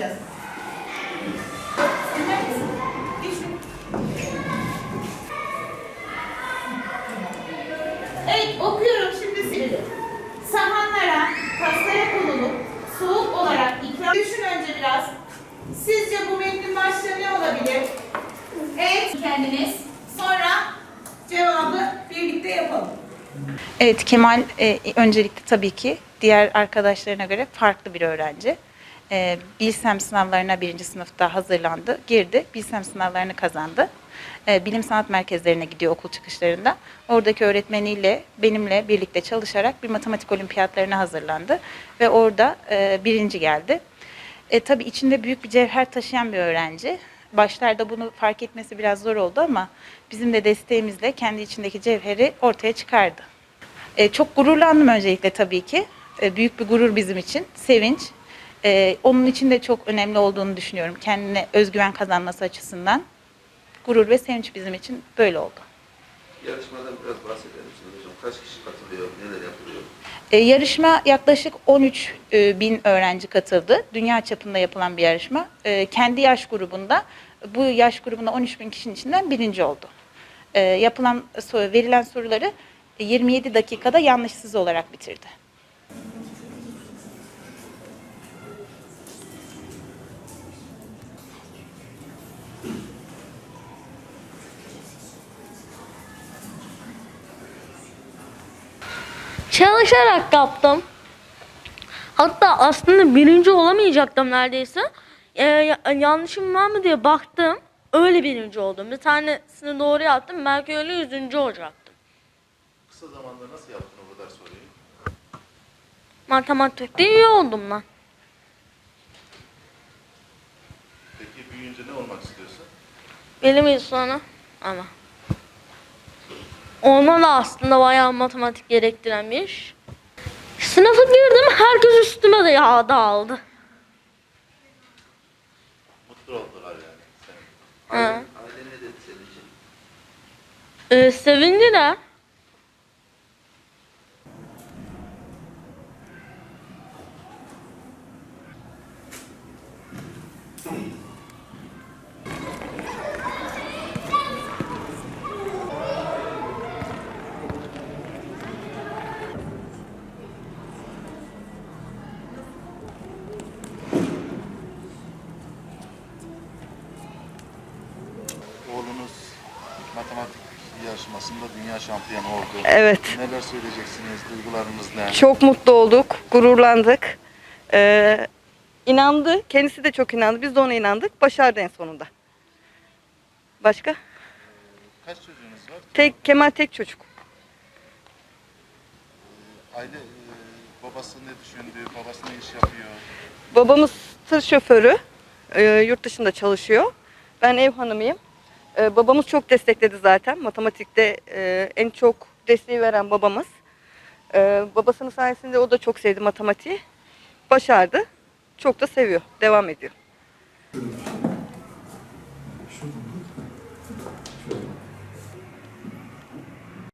yapacağız. Evet. Evet okuyorum şimdi sizi. Sahanlara pastaya konulup soğuk olarak ikram... Düşün önce biraz. Sizce bu metnin başlığı ne olabilir? Evet kendiniz. Sonra cevabı birlikte yapalım. Evet Kemal e, öncelikle tabii ki diğer arkadaşlarına göre farklı bir öğrenci. E, Bilsem sınavlarına birinci sınıfta hazırlandı, girdi. Bilsem sınavlarını kazandı. E, bilim sanat merkezlerine gidiyor okul çıkışlarında. Oradaki öğretmeniyle benimle birlikte çalışarak bir matematik olimpiyatlarına hazırlandı. Ve orada e, birinci geldi. E, tabii içinde büyük bir cevher taşıyan bir öğrenci. Başlarda bunu fark etmesi biraz zor oldu ama bizim de desteğimizle kendi içindeki cevheri ortaya çıkardı. E, çok gururlandım öncelikle tabii ki. E, büyük bir gurur bizim için, sevinç. E, onun için de çok önemli olduğunu düşünüyorum. Kendine özgüven kazanması açısından. Gurur ve sevinç bizim için böyle oldu. Yarışmadan biraz bahseder misiniz hocam? Kaç kişi katılıyor, neler yapılıyor? E, yarışma yaklaşık 13 e, bin öğrenci katıldı. Dünya çapında yapılan bir yarışma. E, kendi yaş grubunda, bu yaş grubunda 13 bin kişinin içinden birinci oldu. E, yapılan, verilen soruları 27 dakikada yanlışsız olarak bitirdi. Çalışarak yaptım. Hatta aslında birinci olamayacaktım neredeyse. Ee, ya- yanlışım var mı diye baktım. Öyle birinci oldum. Bir tanesini doğru yaptım. Belki öyle yüzüncü olacaktım. Kısa zamanda nasıl yaptın o kadar soruyu? Matematikte iyi oldum ben. Peki büyüyünce ne olmak istiyorsun? Bilim insanı ama. Ona da aslında bayağı matematik gerektiren bir iş. Sınıfa girdim herkes üstüme de yağ dağıldı. Mutlu oldular yani aile ne dedi senin için? Ee, sevindiler. Oğlunuz matematik yarışmasında dünya şampiyonu oldu. Evet. Neler söyleyeceksiniz? Duygularınız ne? Çok mutlu olduk, gururlandık. Ee, inandı, kendisi de çok inandı. Biz de ona inandık. Başardı en sonunda. Başka? Kaç çocuğunuz var? Tek Kemal tek çocuk. Aile e, babası ne düşündü? Babası ne iş yapıyor? Babamız tır şoförü. Ee, yurt dışında çalışıyor. Ben ev hanımıyım. Ee, babamız çok destekledi zaten. Matematikte e, en çok desteği veren babamız. Ee, babasının sayesinde o da çok sevdi matematiği. Başardı. Çok da seviyor. Devam ediyor.